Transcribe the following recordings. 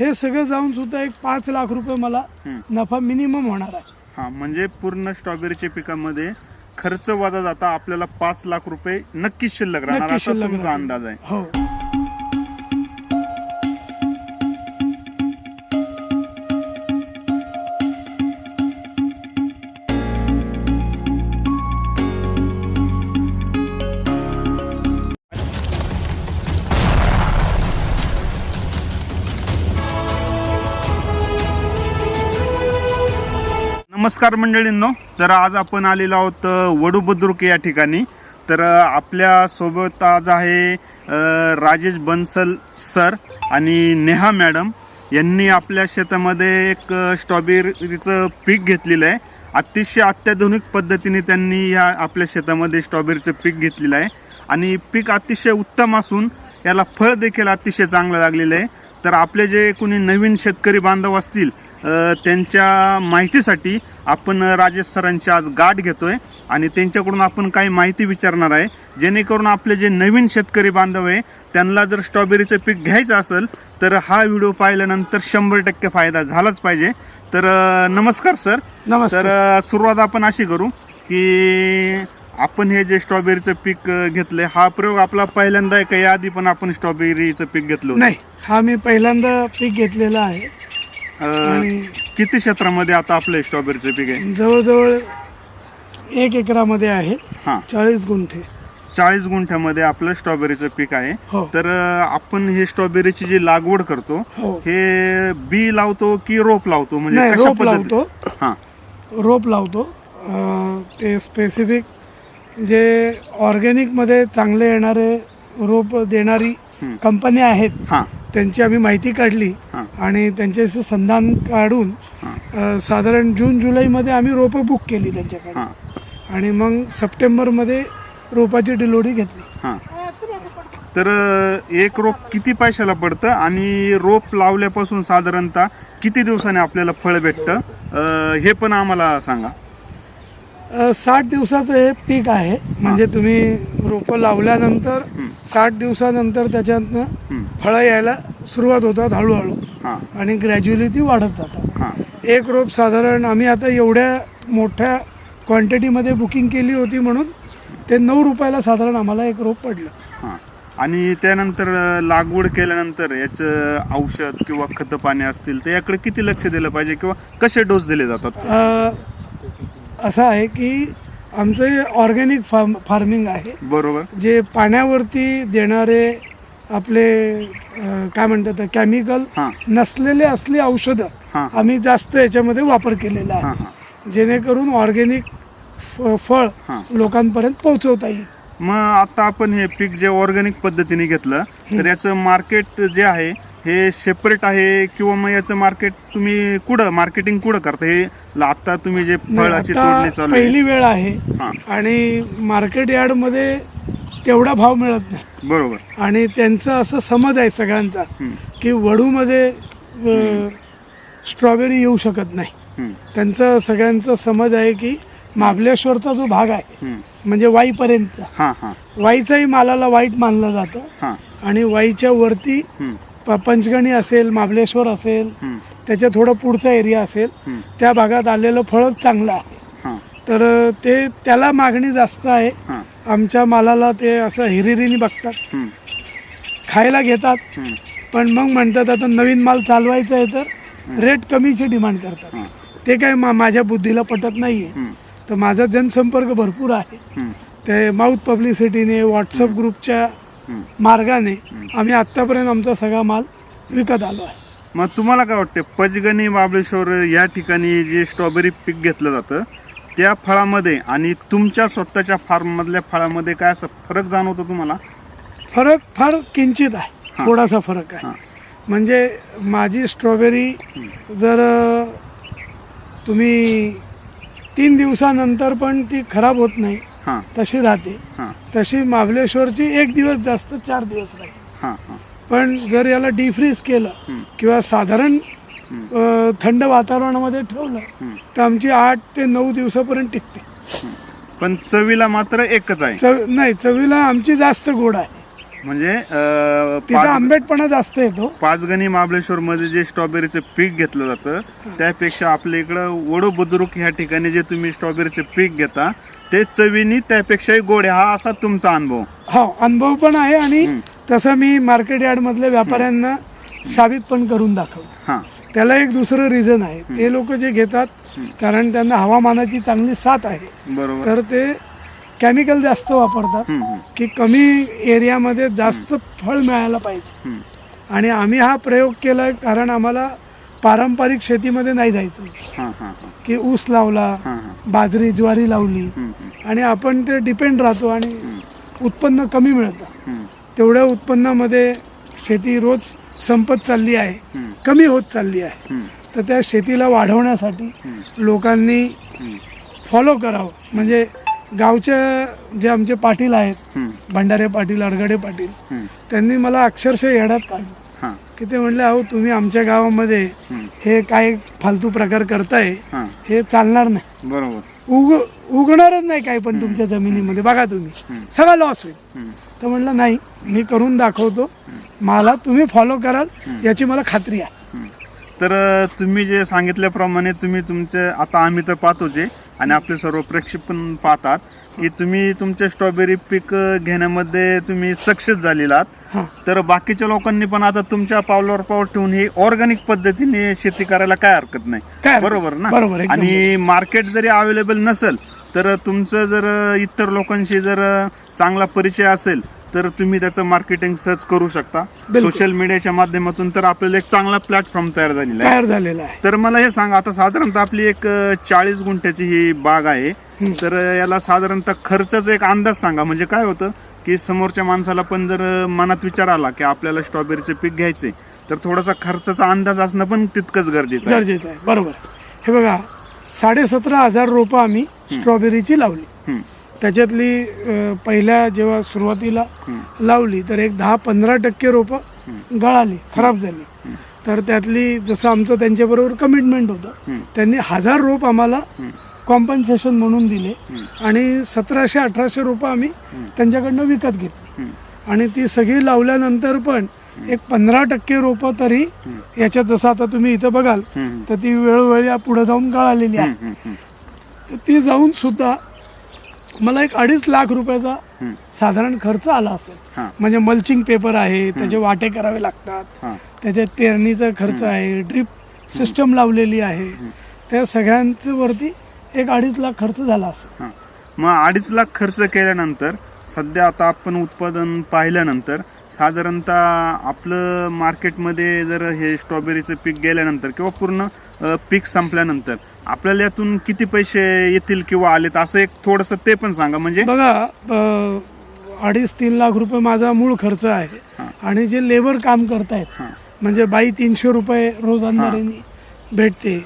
हे सगळं जाऊन सुद्धा एक पाच लाख रुपये मला नफा मिनिमम होणार आहे. हा म्हणजे पूर्ण स्ट्रॉबेरीच्या पिकामध्ये खर्च वजा जाता आपल्याला पाच लाख रुपये नक्कीच शिल्लक राहणार असा शिल्लक तुमचा. अंदाज आहे. हो. नमस्कार मंडळींनो. तर आज आपण आलेलो आहोत अ, वडू बुद्रुक या ठिकाणी. तर आपल्यासोबत आज आहे राजेश बन्सल सर आणि नेहा मॅडम. यांनी आपल्या शेतामध्ये एक स्ट्रॉबेरीचं पीक घेतलेलं आहे. अतिशय अत्याधुनिक पद्धतीने त्यांनी या आपल्या शेतामध्ये स्ट्रॉबेरीचं पीक घेतलेलं आहे. आणि पीक अतिशय उत्तम असून याला फळ देखील अतिशय चांगलं लागलेलं आहे. तर आपले जे कोणी नवीन शेतकरी बांधव असतील त्यांच्या माहितीसाठी आपण राजेश सरांची आज गाठ घेतोय आणि त्यांच्याकडून आपण काही माहिती विचारणार आहे. जेणेकरून आपले जे नवीन शेतकरी बांधव आहे त्यांना जर स्ट्रॉबेरीचं पीक घ्यायचं असेल तर हा व्हिडिओ पाहिल्यानंतर शंभर टक्के फायदा झालाच पाहिजे. तर नमस्कार सर. नमस्कार. तर सुरुवात आपण अशी करू की आपण हे जे स्ट्रॉबेरीचं पीक घेतलंय हा प्रयोग आपला पहिल्यांदा आहे का? याआधी पण आपण स्ट्रॉबेरीचं पीक घेतलं? नाही हा मी पहिल्यांदा पीक घेतलेला आहे. अ, आणि किती क्षेत्रामध्ये आता आपलं स्ट्रॉबेरीचं पीक आहे? जवळजवळ एक एकरामध्ये आहे. हा. चाळीस गुंठे. चाळीस गुंठ्यामध्ये आपलं स्ट्रॉबेरीचं पीक आहे. हो. तर अ, आपण हे स्ट्रॉबेरीची जी लागवड करतो हो. हे बी लावतो की रोप लावतो? म्हणजे नाही कशा रोप पद्धती- लावतो. हा. रोप लावतो. अं, ते स्पेसिफिक जे ऑर्गॅनिकमध्ये चांगले येणारे रोप देणारी. कंपन्या आहेत हा. त्यांची आम्ही माहिती काढली हा. आणि त्यांच्याशी संधान काढून हा. अं, साधारण जून जुलैमध्ये आम्ही रोपं बुक केली त्यांच्याकडे. हा. आणि मग सप्टेंबरमध्ये रोपाची डिलिव्हरी घेतली. हा. तर अ, एक रोप किती पैशाला पडतं? आणि रोप लावल्यापासून साधारणतः किती दिवसाने आपल्याला फळ भेटतं? अ, हे पण आम्हाला सांगा. साठ दिवसाचं हे पीक आहे. म्हणजे तुम्ही रोपं लावल्यानंतर साठ दिवसानंतर त्याच्यातनं. फळं यायला सुरुवात होतात हळूहळू. हा. आणि ग्रॅज्युअली ती वाढत जातात. हा. एक रोप साधारण आम्ही आता एवढ्या मोठ्या क्वांटिटीमध्ये बुकिंग केली होती म्हणून ते नऊ रुपयाला साधारण आम्हाला एक रोप पडलं. हा. आणि त्यानंतर लागवड केल्यानंतर याचं औषध किंवा खत पाणी असतील तर याकडे किती लक्ष दिलं पाहिजे किंवा कसे डोस दिले जातात? असं आहे की आमचं ऑर्गॅनिक फार्म फार्मिंग आहे. बरोबर. जे पाण्यावरती देणारे आपले अ, काय म्हणतात केमिकल हा. नसलेले असली औषधं हा. आम्ही जास्त याच्यामध्ये वापर केलेला हा आहे. हा जेणेकरून ऑर्गॅनिक फळ हा. लोकांपर्यंत पोहोचवता येईल. मग आता आपण हे पीक जे ऑर्गॅनिक पद्धतीने घेतलं तर याचं मार्केट जे आहे हे सेपरेट आहे किंवा मग याचं मार्केट तुम्ही कुठं मार्केटिंग कुठं करता? हे आता तुम्ही जे फळाची तोडणी आता चालू आहे. पहिली वेळ आहे हा. आणि मार्केट यार्डमध्ये तेवढा भाव मिळत नाही. बरोबर. आणि त्यांचं असं समज आहे सगळ्यांचा की वडूमध्ये स्ट्रॉबेरी येऊ शकत नाही. हम्म, त्यांचं सगळ्यांचा समज आहे की महाबलेश्वरचा जो भाग आहे. म्हणजे वाईपर्यंतचा. हा हा. वाईचाही मालाला वाईट मानलं जातं. हा. आणि वाईच्या वरती हम्म, प- पंचगणी असेल महाबलेश्वर असेल हम्म, त्याच्या थोडं पुढचा एरिया असेल हम्म. त्या भागात आलेलं फळच चांगलं आहे. हा. तर ते त्याला मागणी जास्त आहे. हा. आमच्या मालाला ते असं हिरिरीने बघतात. हम्म, खायला घेतात. हम्म, पण मग म्हणतात आता नवीन माल चालवायचा आहे तर रेट कमीची डिमांड करतात. ते काय मा माझ्या बुद्धीला पटत नाही आहे हम्म, तर माझा जनसंपर्क भरपूर आहे. हम्म, ते माउथ पब्लिसिटीने व्हॉट्सअप ग्रुपच्या. मार्गाने आम्ही आत्तापर्यंत आमचा सगळा माल विकत आलो आहे. मग तुम्हाला काय वाटतं पंचगणी महाबळेश्वर या ठिकाणी जे स्ट्रॉबेरी पीक घेतलं जातं त्या फळामध्ये आणि तुमच्या स्वतःच्या फार्म मधल्या फळामध्ये काय असं फरक जाणवतो तुम्हाला? फरक फार किंचित आहे. थोडासा फरक आहे. म्हणजे माझी स्ट्रॉबेरी जर तुम्ही तीन दिवसानंतर पण ती खराब होत नाही हा. तशी राहते. हा. तशी महाबलेश्वरची एक दिवस जास्त चार दिवस राहील हा हा. पण जर याला डिफ्रीज केलं किंवा साधारण थंड वातावरणामध्ये ठेवलं तर आमची आठ ते नऊ दिवसापर्यंत टिकते. पण चवीला मात्र एकच आहे. चव नाही चवीला आमची जास्त गोड आहे. म्हणजे तिथं पाच आंबेटपणा जास्त येतो. पाचगणी महाबळेश्वर मध्ये जे स्ट्रॉबेरीचं पीक घेतलं जातं त्यापेक्षा आपल्या इकडं वडू बुद्रुक ह्या ठिकाणी जे तुम्ही स्ट्रॉबेरीचं पीक घेता ते चवीनी त्यापेक्षाही गोड आहे. हा असा तुमचा अनुभव? हो अनुभव पण आहे आणि तसं मी मार्केट यार्ड मधल्या व्यापाऱ्यांना साबित पण करून दाखवलं हा. त्याला एक दुसरं रिझन आहे. ते लोक जे घेतात कारण त्यांना हवामानाची चांगली साथ आहे. बरोबर. तर ते केमिकल जास्त वापरतात की कमी एरियामध्ये जास्त फळ मिळायला पाहिजे. आणि आम्ही हा प्रयोग केला कारण आम्हाला पारंपरिक शेतीमध्ये नाही जायचं. की ऊस लावला बाजरी ज्वारी लावली आणि आपण ते डिपेंड राहतो आणि उत्पन्न कमी मिळतं. तेवढ्या उत्पन्नामध्ये शेती रोज संपत चालली आहे कमी होत चालली आहे. तर त्या शेतीला वाढवण्यासाठी लोकांनी फॉलो करावं. म्हणजे गावचे जे आमचे पाटील आहेत भंडारे पाटील अडगडे पाटील. त्यांनी मला अक्षरशः येड्यात काढलं हा. की ते म्हणले अहो तुम्ही आमच्या गावामध्ये हे काय फालतू प्रकार करताय हा. चालणार नाही. बरोबर. उग उगणारच नाही काय पण तुमच्या जमिनीमध्ये. बघा तुम्ही सगळा लॉस होईल. तर म्हणलं नाही मी करून दाखवतो. मला तुम्ही फॉलो कराल याची मला खात्री आहे. तर तुम्ही जे सांगितल्याप्रमाणे तुम्ही तुमचे आता आम्ही तर पाहतोच आहे आणि आपले सर्व प्रेक्षक पण पाहतात की तुम्ही तुमचे स्ट्रॉबेरी पीक घेण्यामध्ये तुम्ही सक्सेस झालेला आहात. तर बाकीच्या लोकांनी पण आता तुमच्या पावलावर पाऊल ठेवून ही ऑर्गॅनिक पद्धतीने शेती करायला काय हरकत नाही. बरोबर ना? बरोबर, आणि मार्केट जरी अवेलेबल नसेल तर तुमचं जर इतर लोकांशी जर चांगला परिचय असेल तर तुम्ही त्याचं मार्केटिंग सर्च करू शकता. सोशल मीडियाच्या माध्यमातून तर आपल्याला एक चांगला प्लॅटफॉर्म तयार झालेला आहे. तयार झालेला आहे. तर मला हे सांगा आता साधारणतः आपली एक चाळीस गुंठ्याची ही बाग आहे. तर याला साधारणतः खर्चाचा एक अंदाज सांगा. म्हणजे काय होतं की समोरच्या माणसाला पण जर मनात विचार आला की आपल्याला स्ट्रॉबेरीचे पीक घ्यायचे तर थोडासा खर्चाचा अंदाज असणं पण तितकंच गरजेचं गरजेचं आहे. बरोबर. हे बघा साडेसतरा हजार रोपं आम्ही स्ट्रॉबेरीची लावली. त्याच्यातली पहिल्या जेव्हा सुरुवातीला लावली तर एक दहा पंधरा टक्के रोपं गळाली खराब झाली. तर त्यातली जसं आमचं त्यांच्याबरोबर कमिटमेंट होतं त्यांनी हजार रोप आम्हाला कॉम्पन्सेशन म्हणून दिले आणि सतराशे अठराशे रोपं आम्ही त्यांच्याकडनं विकत घेतली. आणि ती सगळी लावल्यानंतर पण एक पंधरा टक्के रोपं तरी याच्यात जसं आता तुम्ही इथं बघाल तर ती वेळोवेळी पुढे जाऊन गळालेली आहे तर ती जाऊन सुद्धा मला एक अडीच लाख रुपयाचा. साधारण खर्च आला असेल. म्हणजे मल्चिंग पेपर आहे त्याचे वाटे करावे लागतात. त्याच्यात पेरणीचा खर्च आहे ड्रिप सिस्टम लावलेली आहे त्या सगळ्यांच्या वरती एक अडीच लाख खर्च झाला असेल. मग अडीच लाख खर्च केल्यानंतर सध्या आता आपण उत्पादन पाहिल्यानंतर साधारणतः आपलं मार्केटमध्ये जर हे स्ट्रॉबेरीचं पीक गेल्यानंतर किंवा पूर्ण पीक संपल्यानंतर आपल्याला यातून किती पैसे येतील किंवा आलेत? असं एक थोडस ते पण सांगा. म्हणजे? बघा अं, अडीच तीन लाख रुपये माझा मूळ खर्च आहे. आणि जे लेबर काम करतायत. म्हणजे बाई तीनशे रुपये रोज अंधारेनी भेटते.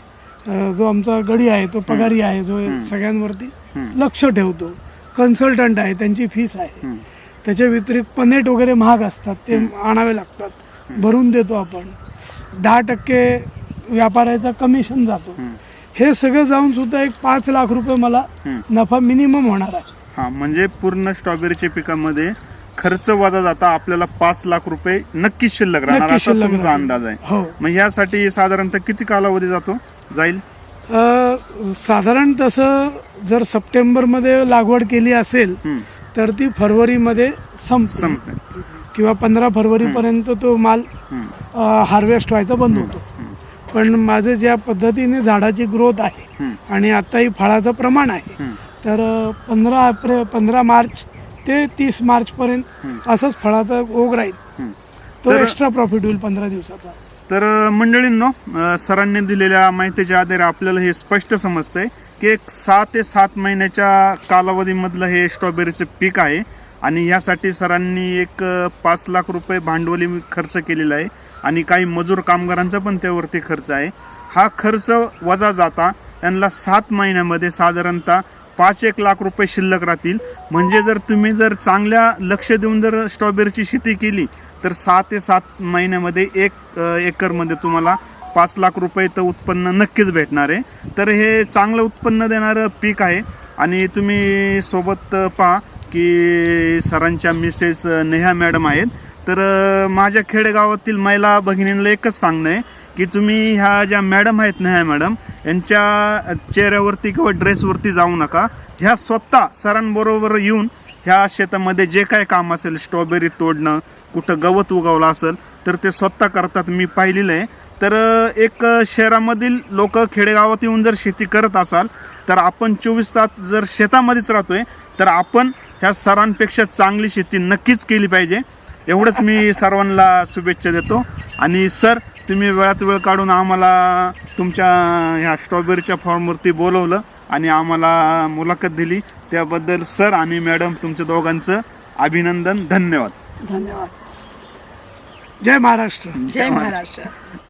अं, जो आमचा गडी आहे तो पगारी आहे जो सगळ्यांवरती लक्ष ठेवतो. कन्सल्टंट आहे त्यांची फीस आहे. त्याच्या व्यतिरिक्त पनेट वगैरे महाग असतात ते आणावे लागतात. भरून देतो आपण. दहा टक्के व्यापाराचा कमिशन जातो. हे सगळं जाऊन सुद्धा एक पाच लाख रुपये मला नफा मिनिमम होणार आहे. हा म्हणजे पूर्ण स्ट्रॉबेरीच्या पिकामध्ये खर्च वजा जाता आपल्याला पाच लाख रुपये नक्कीच शिल्लक राहणार. नक्कीच असा शिल्लक तुमचा राहणार. अंदाज आहे. हो. मग यासाठी साधारणतः किती कालावधी जातो? जाईल? अ, साधारण तसं जर सप्टेंबरमध्ये लागवड केली असेल हम्म. तर ती फरवरीमध्ये संप संपते. किंवा पंधरा फरवरीपर्यंत तो माल हम्म. हार्वेस्ट व्हायचा बंद होतो. पण माझं ज्या पद्धतीने झाडाची ग्रोथ आहे. आणि आत्ताही फळाचं प्रमाण आहे. तर पंधरा एप्रिल पंधरा मार्च ते तीस मार्चपर्यंत असंच फळाचा ओघ राहील. तो तर- एक्स्ट्रा प्रॉफिट होईल पंधरा दिवसाचा तर मंडळींनो सरांनी दिलेल्या माहितीच्या आधारे आपल्याला हे स्पष्ट समजतंय की एक सहा ते सात महिन्याच्या कालावधीमधलं हे स्ट्रॉबेरीचं पीक आहे आणि यासाठी सरांनी एक पाच लाख रुपये भांडवली खर्च केलेला आहे. आणि काही मजूर कामगारांचा पण त्यावरती खर्च आहे. हा खर्च वजा जाता त्यांना सात महिन्यामध्ये साधारणतः पाच एक लाख रुपये शिल्लक राहतील. म्हणजे जर तुम्ही जर चांगल्या लक्ष देऊन जर स्ट्रॉबेरीची शेती केली तर सहा ते सात महिन्यामध्ये एक एकरमध्ये तुम्हाला पाच लाख रुपये तर उत्पन्न नक्कीच भेटणार आहे. तर हे चांगलं उत्पन्न देणारं पीक आहे. आणि तुम्ही सोबत पहा की सरांच्या मिसेस नेहा मॅडम आहेत. तर माझ्या खेडेगावातील महिला भगिनींना एकच सांगणं आहे की तुम्ही ह्या ज्या मॅडम आहेत नेहा मॅडम यांच्या चेहऱ्यावरती किंवा ड्रेसवरती जाऊ नका. ह्या स्वतः सरांबरोबर येऊन ह्या शेतामध्ये जे काय काम असेल स्ट्रॉबेरी तोडणं कुठं गवत उगवलं असेल तर ते स्वतः करतात मी पाहिलेलं आहे. तर एक शहरामधील लोक खेडेगावात येऊन जर शेती करत असाल तर आपण चोवीस तास जर शेतामध्येच राहतोय तर आपण ह्या सरांपेक्षा चांगली शेती नक्कीच केली पाहिजे. एवढंच मी सर्वांना शुभेच्छा देतो. आणि सर तुम्ही वेळात वेळ काढून आम्हाला तुमच्या ह्या स्ट्रॉबेरीच्या फॉर्मवरती बोलवलं आणि आम्हाला मुलाखत दिली. त्याबद्दल सर आणि मॅडम तुमच्या दोघांचं अभिनंदन. धन्यवाद. धन्यवाद. जय महाराष्ट्र. जय महाराष्ट्र.